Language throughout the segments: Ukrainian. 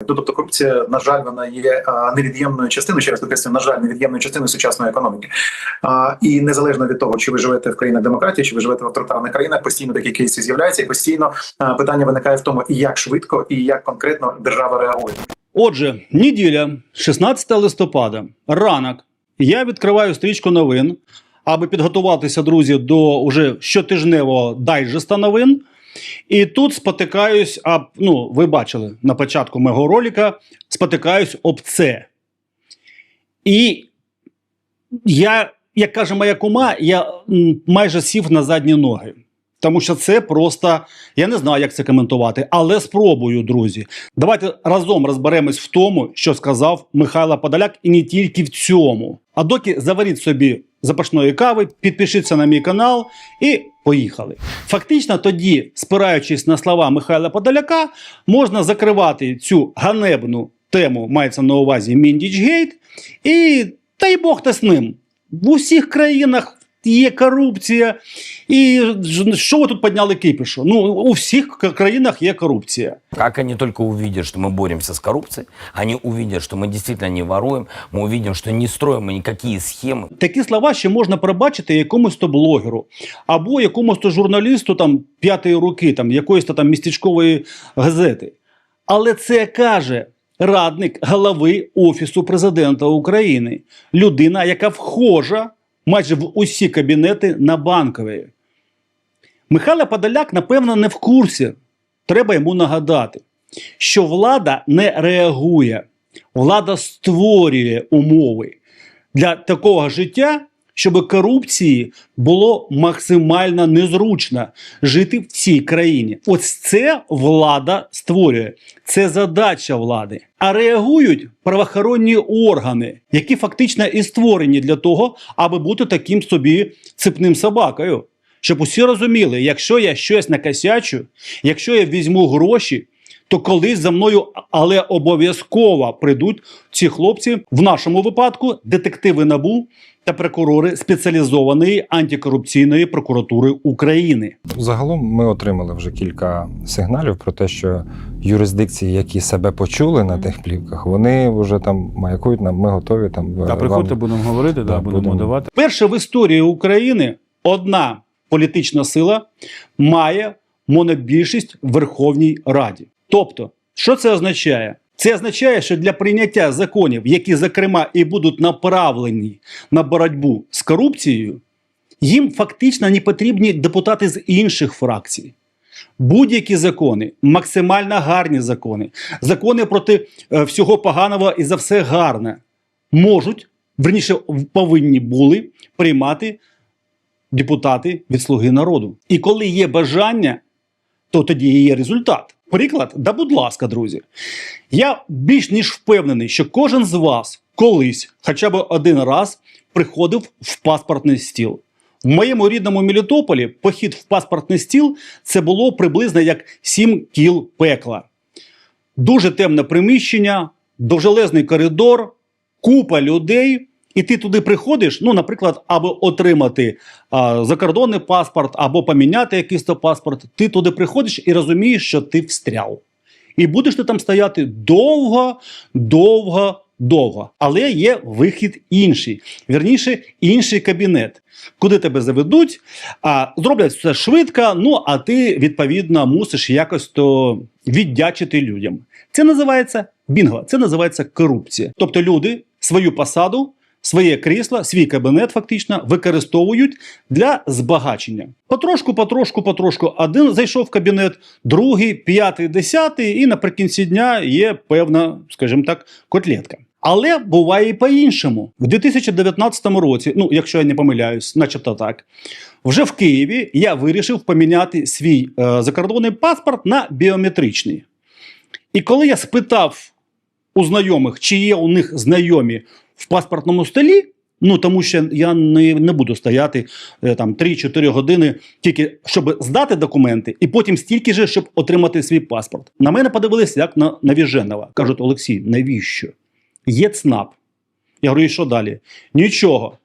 Ну, Тобто корупція, на жаль, вона є невід'ємною частиною, ще раз на жаль, невід'ємною частиною сучасної економіки. А, і незалежно від того, чи ви живете в країнах демократії, чи ви живете в авторитарних країнах, постійно такі кейси з'являються, і постійно а, питання виникає в тому, як швидко, і як конкретно держава реагує. Отже, неділя, 16 листопада, ранок. Я відкриваю стрічку новин, аби підготуватися, друзі, до уже щотижневого дайджеста новин. І тут спотикаюсь, а ну, ви бачили на початку мого ролика, спотикаюсь об це. І я, як каже моя кума, я майже сів на задні ноги. Тому що це просто, я не знаю, як це коментувати, але спробую, друзі. Давайте разом розберемось в тому, що сказав Михайло Подоляк, і не тільки в цьому. А доки заваріть собі запашної кави, підпишіться на мій канал і поїхали. Фактично, тоді, спираючись на слова Михайла Подоляка, можна закривати цю ганебну тему, мається на увазі Міндічгейт, і дай Бог та з ним. В усіх країнах є корупція. І ж- що ви тут підняли кипішу? Ну, у всіх к- країнах є корупція. Как они только увидят, что мы боремся с коррупцией, они увидят, что мы действительно не воруем, мы увидим, что не строим мы никакие схемы. Такі слова ще можна пробачити якомусь то блогеру або якомусь то журналісту там п'ятої руки, там якоїсь то там містечкової газети. Але це каже радник голови Офісу президента України, людина, яка вхожа майже в усі кабінети на банковій. Михайло Подоляк, напевно, не в курсі. Треба йому нагадати, що влада не реагує, влада створює умови для такого життя, щоб корупції було максимально незручно жити в цій країні. Ось це влада створює. Це задача влади. А реагують правоохоронні органи, які фактично і створені для того, аби бути таким собі цепним собакою. Щоб усі розуміли, якщо я щось накосячу, якщо я візьму гроші, то колись за мною, але обов'язково прийдуть ці хлопці, в нашому випадку детективи НАБУ та прокурори спеціалізованої антикорупційної прокуратури України. Загалом ми отримали вже кілька сигналів про те, що юрисдикції, які себе почули на тих плівках, вони вже там маякують нам. Ми готові там Та вам- будемо говорити, да, Да, будемо будемо. давати. Перше в історії України одна політична сила має монобільшість в Верховній Раді. Тобто, що це означає? Це означає, що для прийняття законів, які, зокрема, і будуть направлені на боротьбу з корупцією, їм фактично не потрібні депутати з інших фракцій. Будь-які закони, максимально гарні закони, закони проти е, всього поганого і за все гарне, можуть, верніше, повинні були приймати депутати від Слуги народу. І коли є бажання, то тоді є результат. Приклад, да будь ласка, друзі. Я більш ніж впевнений, що кожен з вас колись, хоча б один раз, приходив в паспортний стіл. В моєму рідному Мелітополі похід в паспортний стіл це було приблизно як 7 кіл пекла. Дуже темне приміщення, довжелезний коридор, купа людей. І ти туди приходиш, ну, наприклад, аби отримати а, закордонний паспорт або поміняти якийсь то паспорт. Ти туди приходиш і розумієш, що ти встряв. І будеш ти там стояти довго, довго, довго. Але є вихід інший. Вірніше, інший кабінет, куди тебе заведуть, а зроблять все швидко. Ну а ти відповідно мусиш якось то віддячити людям. Це називається бінго, це називається корупція. Тобто люди свою посаду. Своє крісло, свій кабінет фактично використовують для збагачення. Потрошку, потрошку, потрошку. Один зайшов в кабінет, другий, п'ятий, десятий, і наприкінці дня є певна, скажімо так, котлетка. Але буває і по-іншому. В 2019 році, ну якщо я не помиляюсь, начебто так, вже в Києві я вирішив поміняти свій е, закордонний паспорт на біометричний. І коли я спитав у знайомих, чи є у них знайомі в паспортному столі, ну тому що я не, не буду стояти е, там 3-4 години, тільки щоб здати документи, і потім стільки же, щоб отримати свій паспорт. На мене подивилися як на навіженого. Кажуть, Олексій, навіщо? Є ЦНАП. Я говорю, і що далі? Нічого.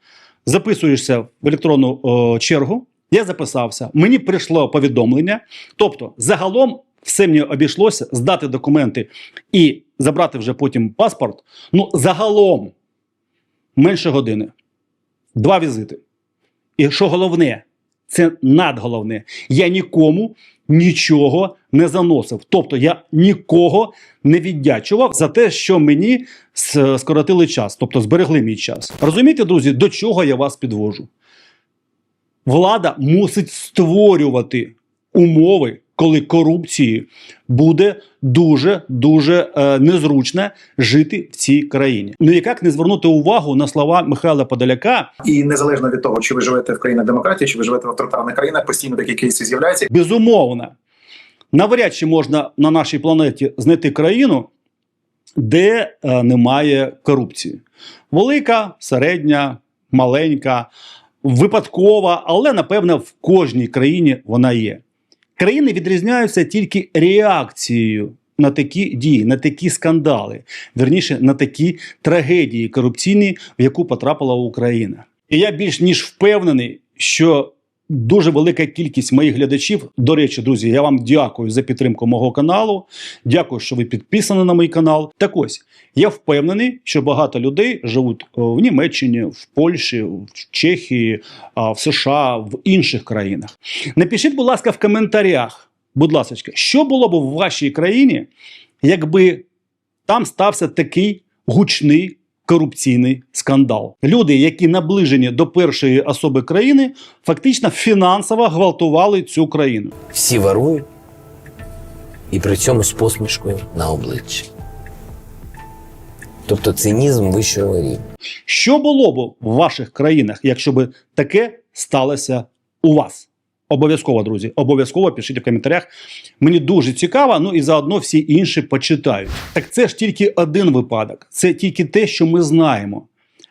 Записуєшся в електронну о, чергу. Я записався. Мені прийшло повідомлення. Тобто, загалом все мені обійшлося здати документи і забрати вже потім паспорт. Ну, загалом менше години. Два візити. І що головне, це надголовне. Я нікому нічого не заносив. Тобто я нікого не віддячував за те, що мені скоротили час, тобто зберегли мій час. Розумієте, друзі, до чого я вас підвожу? Влада мусить створювати умови, коли корупції буде дуже дуже е, незручно жити в цій країні. Ну як не звернути увагу на слова Михайла Подоляка, І незалежно від того, чи ви живете в країнах демократії, чи ви живете в авторитарних країнах, постійно такі кейси з'являються. безумовно, навряд чи можна на нашій планеті знайти країну, де е, немає корупції. Велика, середня, маленька, випадкова, але напевно в кожній країні вона є. Країни відрізняються тільки реакцією на такі дії, на такі скандали, верніше на такі трагедії корупційні, в яку потрапила Україна. І я більш ніж впевнений, що дуже велика кількість моїх глядачів. До речі, друзі, я вам дякую за підтримку мого каналу. Дякую, що ви підписані на мій канал. Так ось я впевнений, що багато людей живуть в Німеччині, в Польщі, в Чехії, в США, в інших країнах. Напишіть, будь ласка, в коментарях, будь ласка, що було б в вашій країні, якби там стався такий гучний корупційний скандал. Люди, які наближені до першої особи країни, фактично фінансово гвалтували цю країну. Всі ворують і при цьому з посмішкою на обличчі. Тобто цинізм вищого рівня. Що було б в ваших країнах, якщо б таке сталося у вас? Обов'язково, друзі, обов'язково пишіть в коментарях. Мені дуже цікаво, ну і заодно всі інші почитають. Так це ж тільки один випадок, це тільки те, що ми знаємо.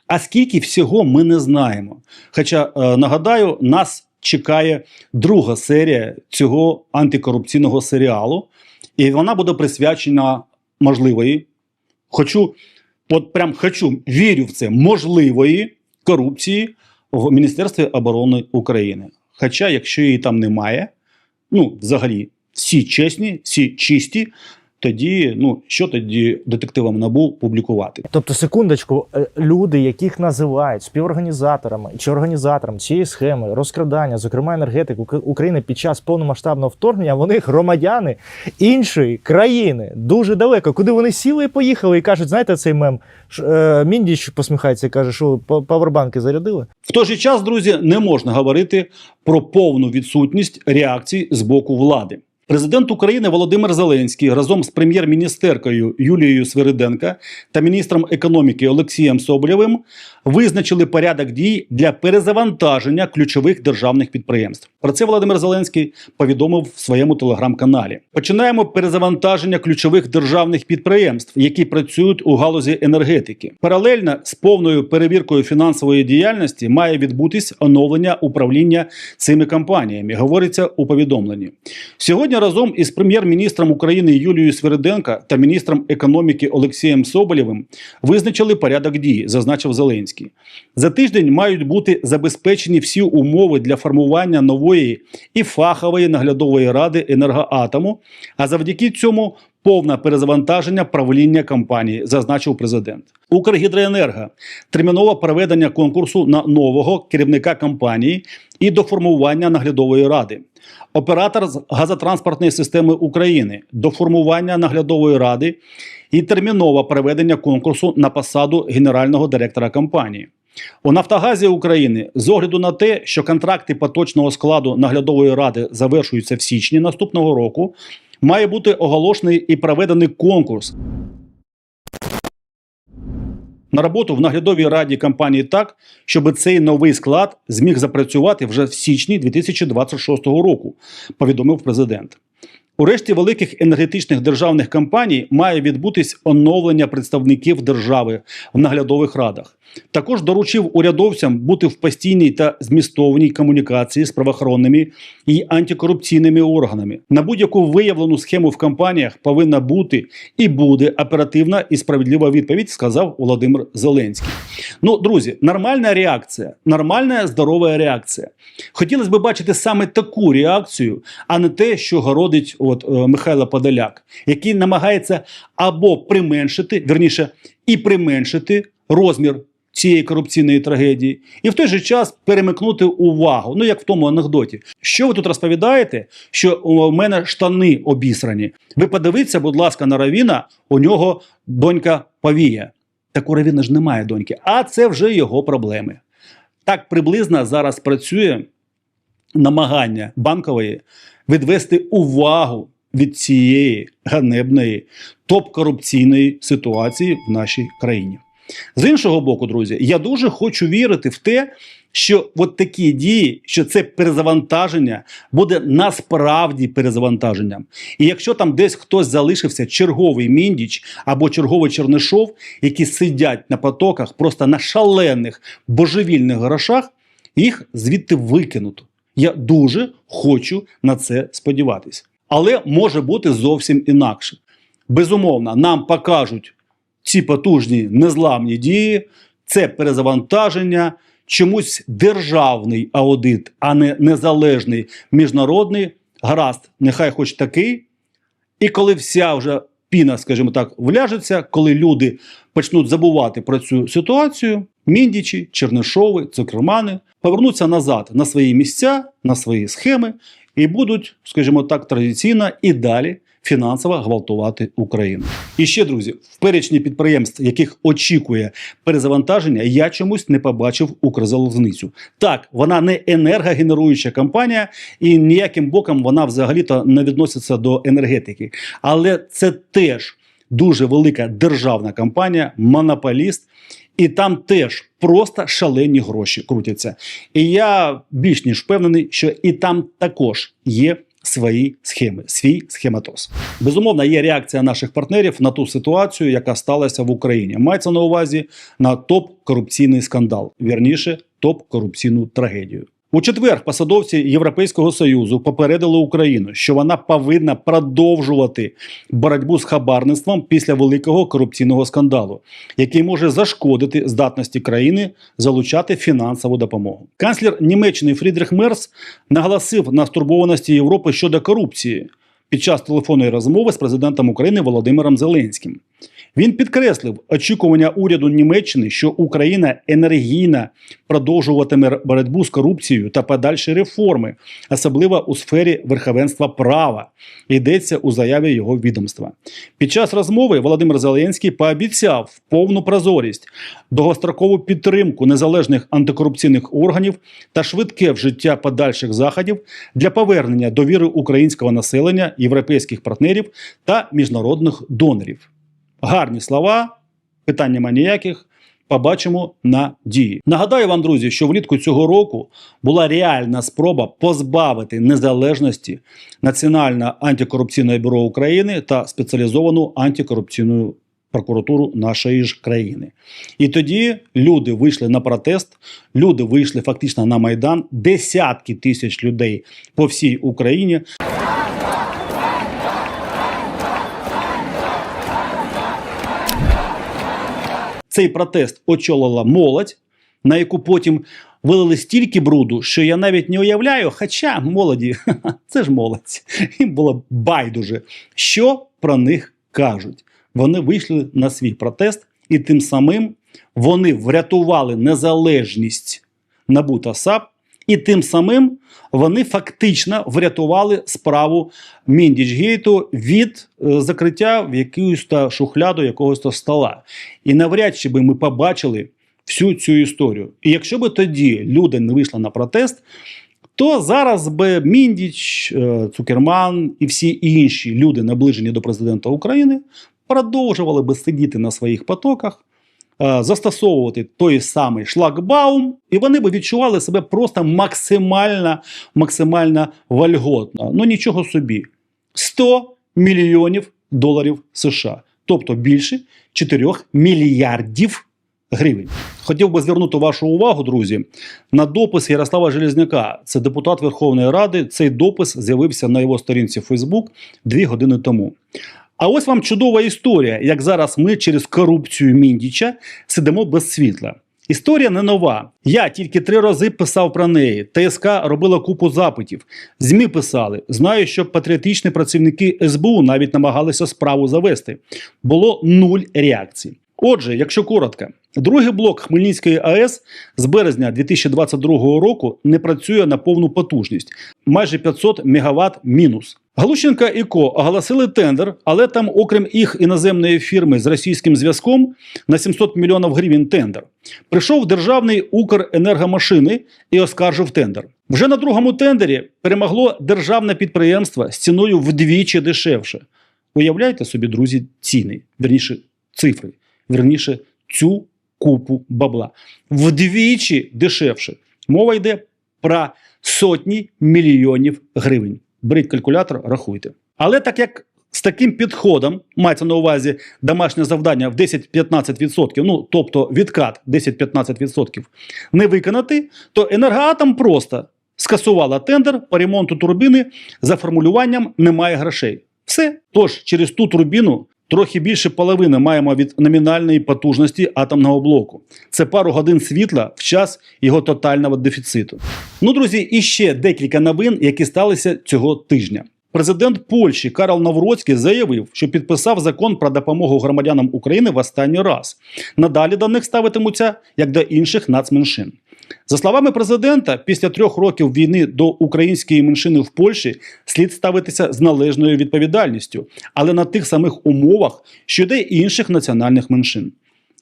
А скільки всього ми не знаємо. Хоча е, нагадаю, нас чекає друга серія цього антикорупційного серіалу, і вона буде присвячена можливої. Хочу, от прям хочу, вірю в це можливої корупції в Міністерстві оборони України. Хоча, якщо її там немає, ну взагалі всі чесні, всі чисті, тоді ну що тоді детективам набу публікувати? Тобто, секундочку, е, люди, яких називають співорганізаторами чи організаторами цієї схеми розкрадання, зокрема енергетик Ук- України під час повномасштабного вторгнення, вони громадяни іншої країни дуже далеко, куди вони сіли і поїхали, і кажуть, знаєте, цей мем е, Міндіч посміхається і каже, що па- павербанки зарядили. В той же час, друзі, не можна говорити про повну відсутність реакцій з боку влади. Президент України Володимир Зеленський разом з прем'єр-міністеркою Юлією Свириденка та міністром економіки Олексієм Соболєвим визначили порядок дій для перезавантаження ключових державних підприємств. Про це Володимир Зеленський повідомив в своєму телеграм-каналі. Починаємо перезавантаження ключових державних підприємств, які працюють у галузі енергетики. Паралельно з повною перевіркою фінансової діяльності має відбутись оновлення управління цими компаніями. Говориться у повідомленні. Сьогодні разом із прем'єр-міністром України Юлією Свириденко та міністром економіки Олексієм Соболєвим визначили порядок дій, зазначив Зеленський. За тиждень мають бути забезпечені всі умови для формування нової і фахової наглядової ради енергоатому. А завдяки цьому повне перезавантаження правління компанії, зазначив президент. Укргідроенерго термінове проведення конкурсу на нового керівника компанії і до формування наглядової ради. Оператор з газотранспортної системи України до формування наглядової ради і термінове проведення конкурсу на посаду генерального директора компанії. У Нафтогазі України з огляду на те, що контракти поточного складу наглядової ради завершуються в січні наступного року, має бути оголошений і проведений конкурс на роботу в наглядовій раді компанії так, щоб цей новий склад зміг запрацювати вже в січні 2026 року, повідомив президент. У решті великих енергетичних державних компаній має відбутись оновлення представників держави в наглядових радах. Також доручив урядовцям бути в постійній та змістовній комунікації з правоохоронними і антикорупційними органами. На будь-яку виявлену схему в компаніях повинна бути і буде оперативна і справедлива відповідь, сказав Володимир Зеленський. Ну, друзі, нормальна реакція, нормальна здорова реакція. Хотілося б бачити саме таку реакцію, а не те, що городить от, е, Михайло Подоляк, який намагається або применшити, верніше, і применшити розмір цієї корупційної трагедії, і в той же час перемикнути увагу. Ну як в тому анекдоті. Що ви тут розповідаєте? Що у мене штани обісрані? Ви подивіться, будь ласка, на Равіна, у нього донька повія. Так у Равіна ж немає доньки, а це вже його проблеми. Так приблизно зараз працює намагання банкової відвести увагу від цієї ганебної топ-корупційної ситуації в нашій країні. З іншого боку, друзі, я дуже хочу вірити в те, що от такі дії, що це перезавантаження буде насправді перезавантаженням. І якщо там десь хтось залишився черговий міндіч або черговий чернишов, які сидять на потоках просто на шалених божевільних грошах, їх звідти викинуто. Я дуже хочу на це сподіватися. Але може бути зовсім інакше. Безумовно, нам покажуть ці потужні незламні дії, це перезавантаження, чомусь державний аудит, а не незалежний міжнародний. Гаразд, нехай хоч такий. І коли вся вже піна, скажімо так, вляжеться, коли люди почнуть забувати про цю ситуацію, міндічі, чернишови, цукермани повернуться назад на свої місця, на свої схеми і будуть, скажімо так, традиційно і далі фінансово гвалтувати Україну. І ще, друзі, в перечні підприємств, яких очікує перезавантаження, я чомусь не побачив Укрзалізницю. Так, вона не енергогенеруюча компанія, і ніяким боком вона взагалі-то не відноситься до енергетики. Але це теж дуже велика державна компанія, монополіст. І там теж просто шалені гроші крутяться. І я більш ніж впевнений, що і там також є свої схеми, свій схематоз. Безумовно, є реакція наших партнерів на ту ситуацію, яка сталася в Україні. Мається на увазі на топ-корупційний скандал, вірніше, топ-корупційну трагедію. У четвер посадовці Європейського союзу попередили Україну, що вона повинна продовжувати боротьбу з хабарництвом після великого корупційного скандалу, який може зашкодити здатності країни залучати фінансову допомогу. Канцлер Німеччини Фрідріх Мерс наголосив на стурбованості Європи щодо корупції під час телефонної розмови з президентом України Володимиром Зеленським. Він підкреслив очікування уряду Німеччини, що Україна енергійно продовжуватиме боротьбу з корупцією та подальші реформи, особливо у сфері верховенства права. Йдеться у заяві його відомства. Під час розмови Володимир Зеленський пообіцяв повну прозорість, довгострокову підтримку незалежних антикорупційних органів та швидке вжиття подальших заходів для повернення довіри українського населення, європейських партнерів та міжнародних донорів. Гарні слова, питань нема ніяких. Побачимо на дії. Нагадаю вам, друзі, що влітку цього року була реальна спроба позбавити незалежності Національне антикорупційне бюро України та спеціалізовану антикорупційну прокуратуру нашої ж країни. І тоді люди вийшли на протест, люди вийшли фактично на майдан, десятки тисяч людей по всій Україні. Цей протест очолила молодь, на яку потім вилили стільки бруду, що я навіть не уявляю. Хоча молоді, це ж молодь, їм було байдуже, що про них кажуть. Вони вийшли на свій протест, і тим самим вони врятували незалежність набута САП, і тим самим вони фактично врятували справу Міндічгейту від е, закриття в якусь та шухляду якогось то стола. І навряд чи би ми побачили всю цю історію. І якщо би тоді люди не вийшли на протест, то зараз би Міндіч, е, Цукерман і всі інші люди, наближені до президента України, продовжували би сидіти на своїх потоках, застосовувати той самий шлагбаум, і вони би відчували себе просто максимально, максимально вольготно. Ну нічого собі. 100 мільйонів доларів США, тобто більше 4 мільярдів гривень. Хотів би звернути вашу увагу, друзі, на допис Ярослава Железняка. Це депутат Верховної Ради. Цей допис з'явився на його сторінці Фейсбук дві години тому. А ось вам чудова історія, як зараз ми через корупцію Міндіча сидимо без світла. Історія не нова. Я тільки три рази писав про неї. ТСК робила купу запитів. ЗМІ писали. Знаю, що патріотичні працівники СБУ навіть намагалися справу завести. Було нуль реакцій. Отже, якщо коротко, другий блок Хмельницької АЕС з березня 2022 року не працює на повну потужність майже 500 МВт мінус. Галущенка і Ко оголосили тендер, але там, окрім їх іноземної фірми з російським зв'язком, на 700 мільйонів гривень тендер. Прийшов державний Укренергомашини і оскаржив тендер. Вже на другому тендері перемогло державне підприємство з ціною вдвічі дешевше. Уявляєте собі, друзі, ціни, верніше цифри, верніше цю купу бабла. Вдвічі дешевше. Мова йде про сотні мільйонів гривень. Беріть калькулятор, рахуйте. Але так як з таким підходом мається на увазі домашнє завдання в 10-15%, ну тобто відкат 10-15%, не виконати, то енергоатом просто скасувала тендер по ремонту турбіни за формулюванням немає грошей. Все. Тож через ту турбіну трохи більше половини маємо від номінальної потужності атомного блоку. Це пару годин світла в час його тотального дефіциту. Ну, друзі, і ще декілька новин, які сталися цього тижня. Президент Польщі Карл Навроцький заявив, що підписав закон про допомогу громадянам України в останній раз. Надалі до них ставитимуться як до інших нацменшин. За словами президента, після трьох років війни до української меншини в Польщі слід ставитися з належною відповідальністю, але на тих самих умовах, що й інших національних меншин.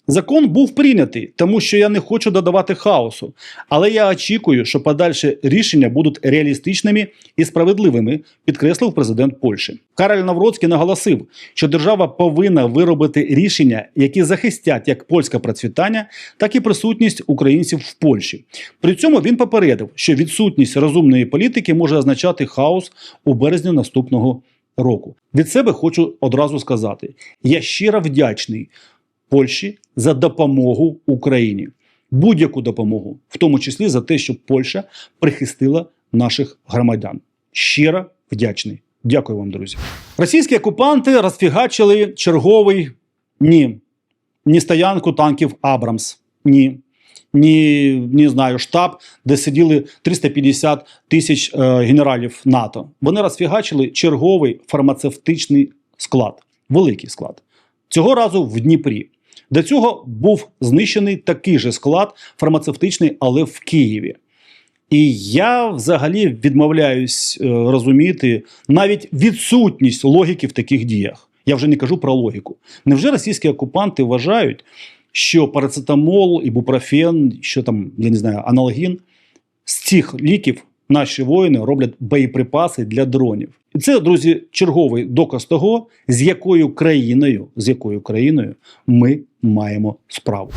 Закон був прийнятий, тому що я не хочу додавати хаосу, але я очікую, що подальші рішення будуть реалістичними і справедливими, підкреслив президент Польщі. Кароль Навроцький наголосив, що держава повинна виробити рішення, які захистять як польське процвітання, так і присутність українців в Польщі. При цьому він попередив, що відсутність розумної політики може означати хаос у березні наступного року. Від себе хочу одразу сказати: я щиро вдячний Польщі за допомогу Україні, будь-яку допомогу, в тому числі за те, що Польща прихистила наших громадян. Щиро вдячний. Дякую вам, друзі. Російські окупанти розфігачили черговий ні, ні стоянку танків Абрамс. Ні. Ні, не знаю, штаб, де сиділи 350 тисяч е, генералів НАТО. Вони розфігачили черговий фармацевтичний склад, великий склад. Цього разу в Дніпрі. До цього був знищений такий же склад фармацевтичний, але в Києві. І я взагалі відмовляюсь е, розуміти навіть відсутність логіки в таких діях. Я вже не кажу про логіку. Невже російські окупанти вважають, що парацетамол, ібупрофен, що там, я не знаю, аналогін, з цих ліків наші воїни роблять боєприпаси для дронів? І це, друзі, черговий доказ того, з якою країною, з якою країною ми маємо справу.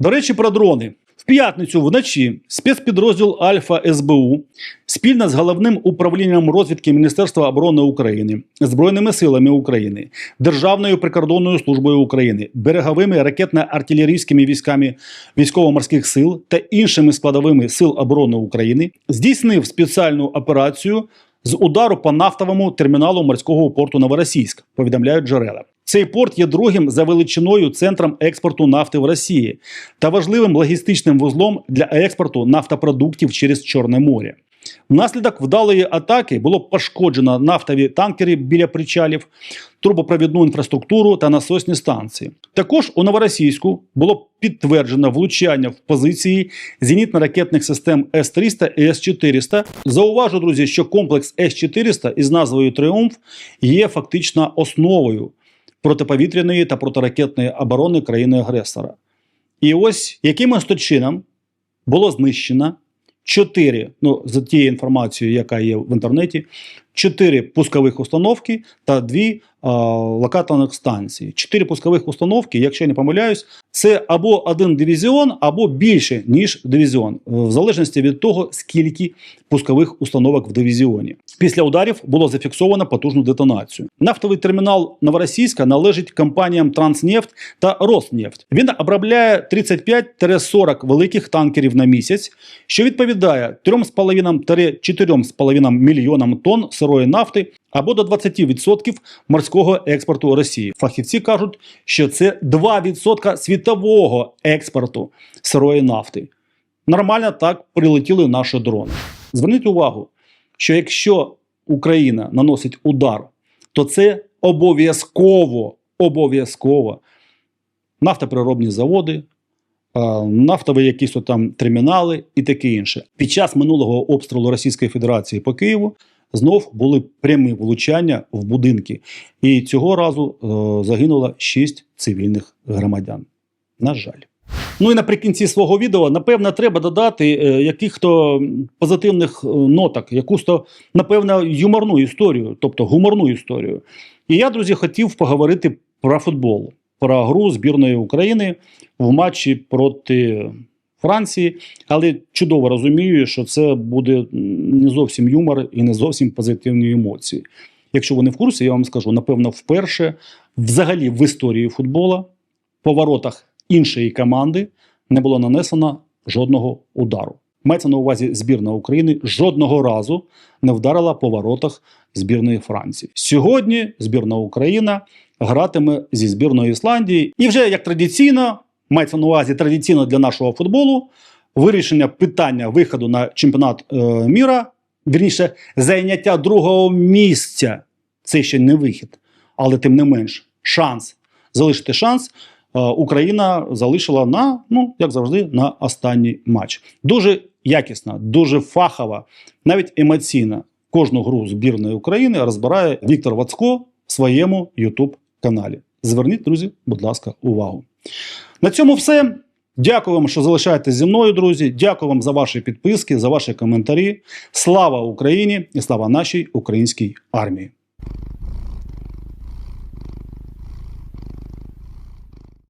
До речі, про дрони. П'ятницю вночі спецпідрозділ Альфа СБУ спільно з головним управлінням розвідки Міністерства оборони України, Збройними силами України, Державною прикордонною службою України, береговими ракетно-артилерійськими військами військово-морських сил та іншими складовими сил оборони України здійснив спеціальну операцію з удару по нафтовому терміналу морського порту Новоросійськ, повідомляють джерела. Цей порт є другим за величиною центром експорту нафти в Росії та важливим логістичним вузлом для експорту нафтопродуктів через Чорне море. Внаслідок вдалої атаки було пошкоджено нафтові танкери біля причалів, трубопровідну інфраструктуру та насосні станції. Також у Новоросійську було підтверджено влучання в позиції зенітно-ракетних систем С-300 і С-400. Зауважу, друзі, що комплекс С-400 із назвою Тріумф є фактично основою протиповітряної та протиракетної оборони країни-агресора. І ось якимось чином було знищено чотири, ну за тією інформацією, яка є в інтернеті, чотири пускових установки та дві локаторних станції. Чотири пускових установки, якщо я не помиляюсь, це або один дивізіон, або більше ніж дивізіон, в залежності від того, скільки пускових установок в дивізіоні. Після ударів було зафіксовано потужну детонацію. Нафтовий термінал Новоросійська належить компаніям Транснефть та Роснефть. Він обробляє 35-40 великих танкерів на місяць, що відповідає 3,5-4,5 мільйонам тонн сирої нафти або до 20% морського експорту Росії. Фахівці кажуть, що це 2% світового експорту сирої нафти. Нормально так прилетіли наші дрони. Зверніть увагу, що якщо Україна наносить удар, то це обов'язково, обов'язково нафтопереробні заводи, нафтові якісь там термінали і таке інше. Під час минулого обстрілу Російської Федерації по Києву знов були прямі влучання в будинки. І цього разу е, загинуло 6 цивільних громадян. На жаль. Ну і наприкінці свого відео, напевно, треба додати е, яких-то позитивних е, ноток, якусь то, напевно, юморну історію, тобто гуморну історію. І я, друзі, хотів поговорити про футбол, про гру збірної України в матчі проти Франції, але чудово розумію, що це буде не зовсім юмор і не зовсім позитивні емоції. Якщо ви не в курсі, я вам скажу, напевно, вперше взагалі в історії футбола по воротах іншої команди не було нанесено жодного удару. Мається на увазі збірна України жодного разу не вдарила по воротах збірної Франції. Сьогодні збірна Україна гратиме зі збірною Ісландії, і вже як традиційно, мається на увазі традиційно для нашого футболу, вирішення питання виходу на чемпіонат е, міра, вірніше, зайняття другого місця. Це ще не вихід, але тим не менш, шанс залишити шанс. е, Україна залишила на, ну як завжди, на останній матч. Дуже якісна, дуже фахова, навіть емоційна. Кожну гру збірної України розбирає Віктор Вацко в своєму youtube каналі. Зверніть, друзі, будь ласка, увагу. На цьому все. Дякую вам, що залишаєтесь зі мною, друзі. Дякую вам за ваші підписки, за ваші коментарі. Слава Україні і слава нашій українській армії.